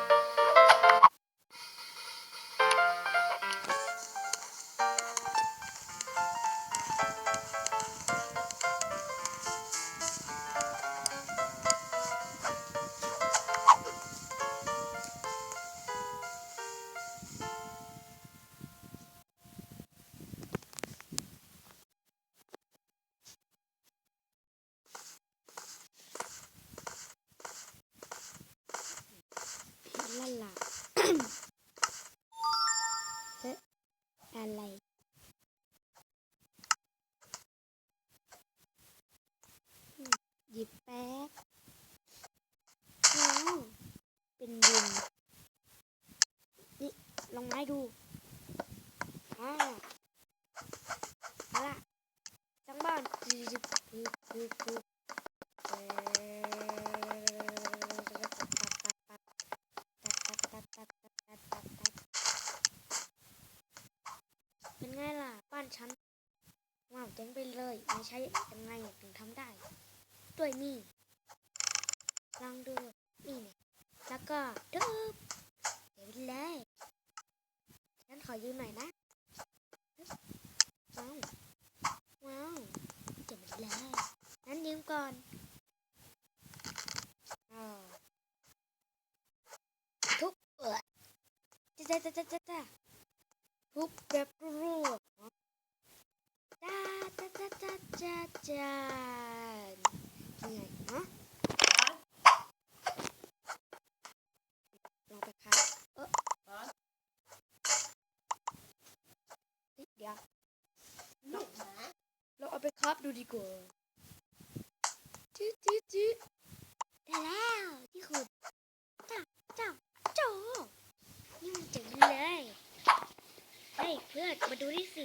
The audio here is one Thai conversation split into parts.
you ลองไม้ดูอ่าล่ะจังบ้านคือคือคือคือเป็นไงล่ะ บ้านฉันว้าวเจ๋งไปเลยไม่ใช่ยังไงถึงทำได้ด้วยนี่ลองดูนี่เนี่ยแล้วก็ดึบเดี๋ยวเลย อยืมหน่อยนะ ว้าว ว้าวเจ๋งไปเลยงั้นยืมก่อนอทุบเออจ้าจ้าจ้าจ้าจ้าทุบแบบรัวจ้าจ้าจ้าจ้าจ้าจ้ายังไงฮะ ลองไปค่ะเออเฮ้ยเดี๋ยวเรา เอาไปครับดูดีกว่าจืดจืดจืดได้แล้วที่คุณจ้าจ้าโจนี่มันจ๋งเลยเฮ้ยเพื่อนมาดูนี่สิ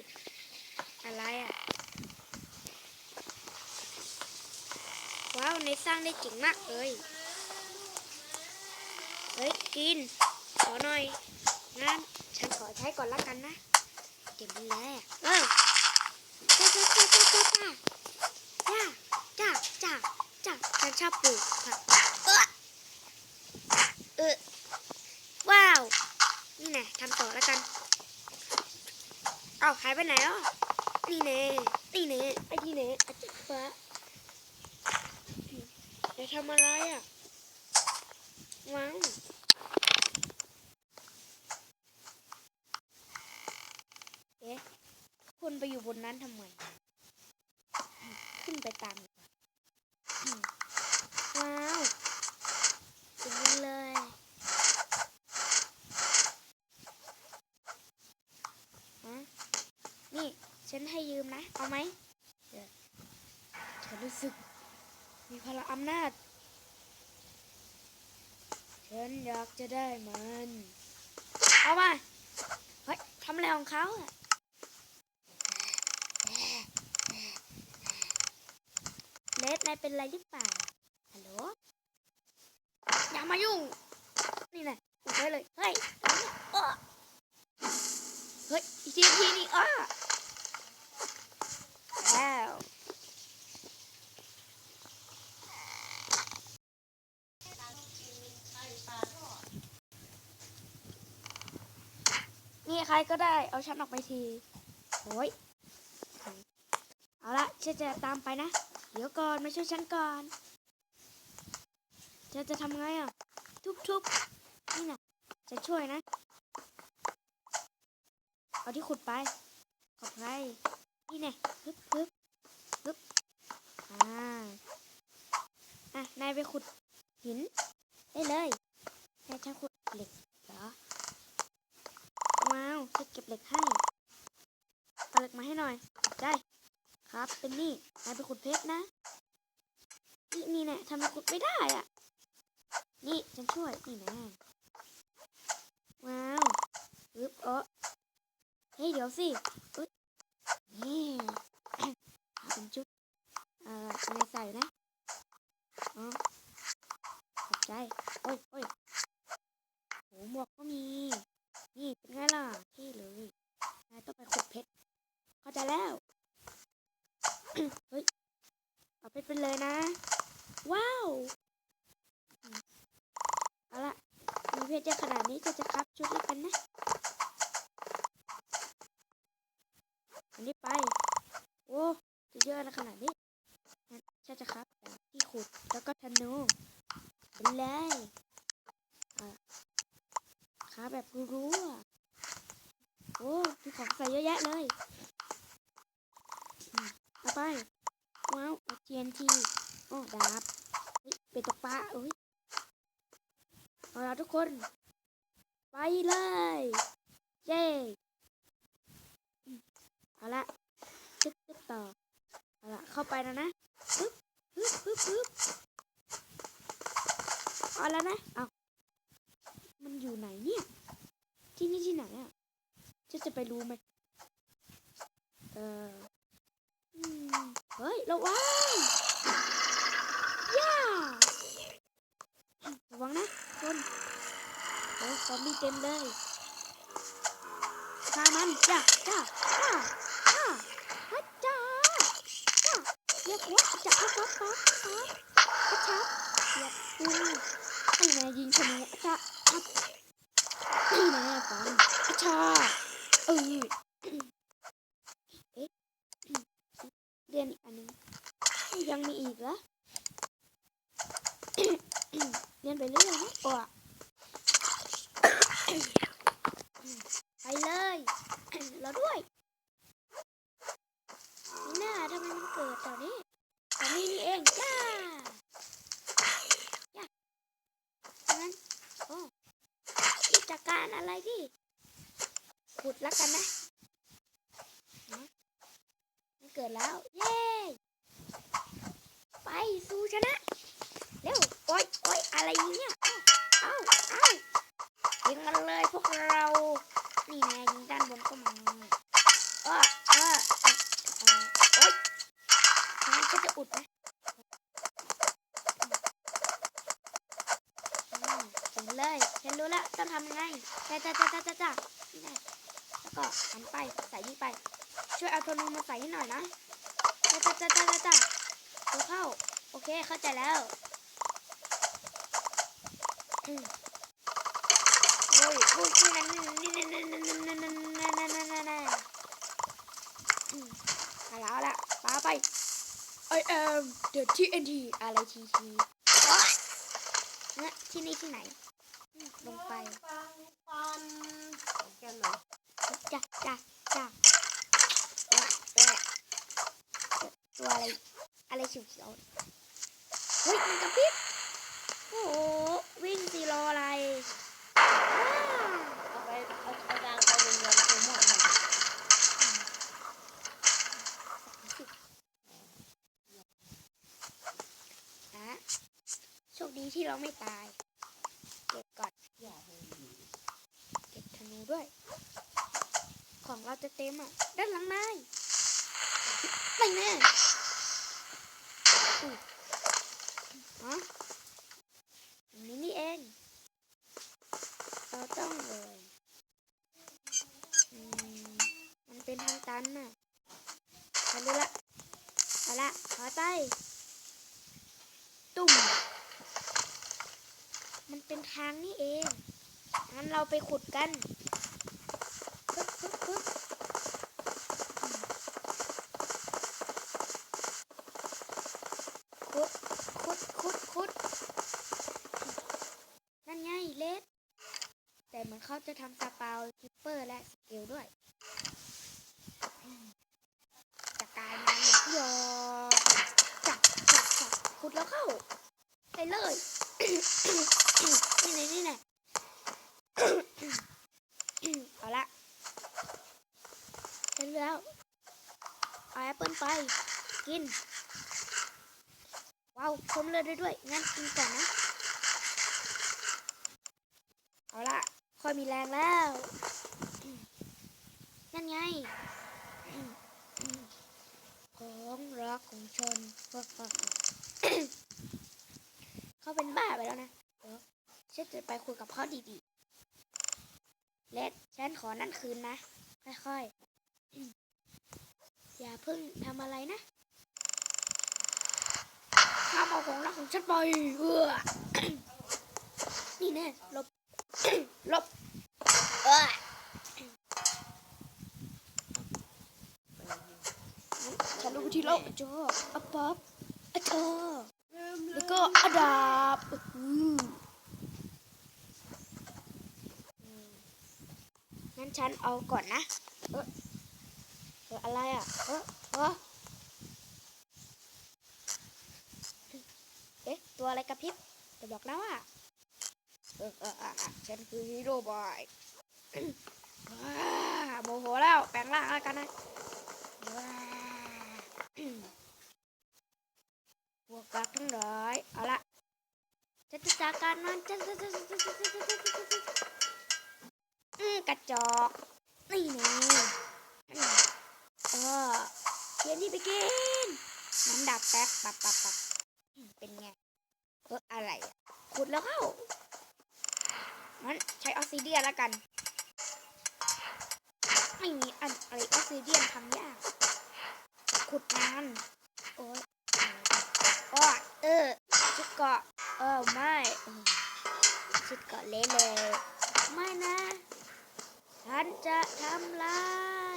อะไรอะ ว้าวในสร้างได้เจ๋งมากเลยเฮ้ย กิน ขอหน่อยงั้นฉันขอใช้ก่อนละกันนะเก็บดีแล้วเออจ้า จ้าจ้าจ้าจ้าจ้าฉันชอบปลูกผักเออว้าว นี่แน่ทำต่อแล้วกัน เอาหายไปไหนอะนี่เน่นี่เน่ไอ้ที่เน่ไอ้จ้าฟ้าจะทำอะไรอะว้าวเอ๊ะคนไปอยู่บนนั้นทำไม ไปตามว้าวจริงเลยฮะนี่ฉันให้ยืมนะ เอาไหมเดี๋ยวฉันรู้สึก มีพลังอำนาจ ฉันอยากจะได้มัน เอามา เฮ้ยทำอะไรของเขาอะเลส นายเป็นอะไรหรือเปล่า ฮัลโหล อย่ามายุ่ง นี่แหละอุดไว้เลย เฮ้ยอ้เฮ้ยอีกทีทีนี่อ้อแล้วนี่ใครก็ได้ เอาฉันออกไปทีโอ้ยเอาละฉันจะตามไปนะ เดี๋ยวก่อนมาช่วยฉันก่อนจะจะทำไงอะ ทุบๆ นี่นะจะช่วยนะ เอาที่ขุดไปขอบใจนี่แน่ฮึบฮึบฮึบอ่าอะ นายไปขุดหิน ได้เลยนายฉันขุดเหล็กเหรอ ว้าวจะเก็บเหล็กให้เอาเหล็กมาให้หน่อย ได้ ครับ เป็นนี่นายไปขุดเพชรนะ นี่นี่แน่ทำไมขุดไม่ได้อะ นี่ฉันช่วย นี่แน่ว้าวอึ๊บเออเฮ้ยเดี๋ยวสิอึ๊บนี่เอาเป็นชุด เอ่อในใส่นะอ๋อขอบใจ โอ้ยโอ้ยโหหมวกก็มี นี่เป็นไงล่ะที่เลยนายต้องไปขุดเพชร เข้าใจแล้ว เฮ้ย เอาเพชรไปเลยนะ ว้าวอื มีเพชรเยอะขนาดนี้ก็จะครับชุดแล้กันนะอันนี้ไป โอ้จะเยอะนะขนาดนี้งั้นฉันจะครับที่ขุดแล้วก็ธนูไปเลยครับแบบรู้ๆโอ้มีของใส่เยอะแยะเลยเอาไปว้าวเอา TNT โอ้ดาบเป็ดตกปลาเอ้ย เอาละทุกคน ไปเลย เย้เอาละตึ๊บตึ๊บต่อเอาละเข้าไปแล้วนะปึ๊บปึ๊บปึ๊บปึ๊บเอาล้วนะเอามันอยู่ไหนเนี่ย ที่นี่ที่ไหนอะจะจะไปรู้ไหมเออเฮ้ยระวังย่าระวังนะคนโอ้ ซอมบี้เต็มเลยฆ่ามันจ้าจ้าจ้าจ้าฮัจจ้าจ้าเรียกว่าจะเอาปั๊บปั๊บปั๊บกระชับเรียบดูไอ้แม่ยิงธนูจ้าอับนี่แน่ฟันกระชาเออเอ๊ะเรียนอีกอันหนึงยังมีอีกเหรอเรียนไปเรื่อยนะโอ้อะไปเลย เราด้วยนี่น่าทำไมมันเกิดตอนนี้ตอนนี้นี่เองจ้าจ้างั้นโอ้กิจการอะไรดิขุดแล้วกันนะนะมันเกิดแล้ว เย้ ไปสู่ ชนะ เร็วโอ๊ยโอ๊ยอะไรเนี่ย เอ้าเอ้ายิงกันเลยพวกเรา นี่ไงยิงด้านบนก็มาเออเออโอ๊ยทางก็จะอุดไหมอืมเก่งเลยฉันรู้แล้วต้องทำยังไงจ้าจ้าจ้าจ้าจ้าจ้านี่ไงแล้วก็หันไปใส่นี่ไป ช่วยเอาโทนูมาใส่ให้หน่อยนะจ้าจ้าจ้าจ้าจ้าจ้าดูเข้า โอเคเข้าใจแล้วโอ้ยโอ้ยนี่นั่นนี่นั่นนั่นนั่นนั่นนั่นนั่นนั่นนั่นนั่นและเอาละปาไป I am the TNT อะไร TT โอ๊ยเนี่ยที่นี่ที่ไหน ลงไปปังปันแกหน่อจ้ะจ้ะจ้ะแหละแหละตัวอะไร อะไรเขียวๆ เฮ้ยมันกระพริบโอ้โหวิ่งสีรออะไรว้าวเอาไปเอาเอาจางไปเรียนคือหมดเลยอะโชคดีที่เราไม่ตาย เก็บก่อนอย่าเก็บธนูด้วย ของเราจะเต็มอะ ด้านหลังนายไปแน่อุ๊ยฮะอันนี้นี่เอง เราต้องเลยอืมมันเป็ นทางตันน่ะไปเลยละไปละขอไปตุ่ม มันเป็นทางนี่เอง งั้นเราไปขุดกันปึ๊บปึ๊บปึ๊บขุด ขุด ขุด ขุด นั่นไงเลสแต่เหมือนเขาจะทำสปาวคิปเปอร์และสเกลด้วยอืมจะกลายมาเหล็กยอจับจับจับขุด แล้วเข้าไปเลยนี่ไหนนี่ไหนเอาละเสร็จแล้วเอาแอปเปิลไปกิน ว้าวชมเลือดได้ด้วยงั้นกินก่อนนะ เอาละค่อยมีแรงแล้ว นั่นไง ของชนเขาเป็นบ้าไปแล้วนะเฉันจะไปคุยกับเขาดีๆเล็ดฉันขอนั่นคืนนะ ค่อยๆ อย่าเพิ่งทำอะไรนะห้ามเอาของรักของฉันไปเออนี่แน่ลบ ลบเออ ฉันรู้วิธีลบจออัปปับอะเธอแล้วก็อดาบงั้นฉันเอาก่อนนะ เออเอออะไรอะ เออเออเอ๊ะ ตัวอะไรกระพริบจะบอกนะว่าเออเอออะอะฉันคือฮีโร่บอยว้าโมโหแล้ว แปลงร่างแล้วกันนะ พวกกักทั้งหลายเอาละจะจะจากการมันจะจะจะจะจะจะจะจะจะอืมกระจอกนี่นี่เออเทียนนี่ไปกินน้ำดับแป๊บปับปับปับเป็นไงเอออะไรอะขุดแล้วเข้างั้นใช้ออกซิเดียนแล้วกัน ไม่มีอันอะไรออกซิเดียนทำยาก ขุดนานโอ้ยโอ้ยเออชุดเกาะเออไม่เออชุดเกาะเละเลยไม่นะ ฉันจะทำลา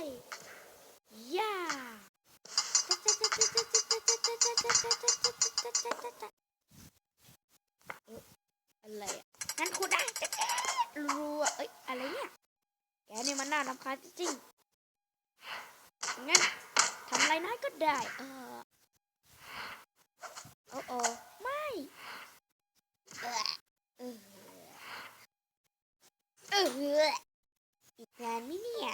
ยย่าอะไรอะงั้นขุดได้รัวเอ้ยอะไรเนี่ยแกนี่มันน่ารำคาญจริงๆงั้น อะไรนะก็ได้ เออโอ้โอ้ไม่เออเออเอออีกงานไหมเนี่ย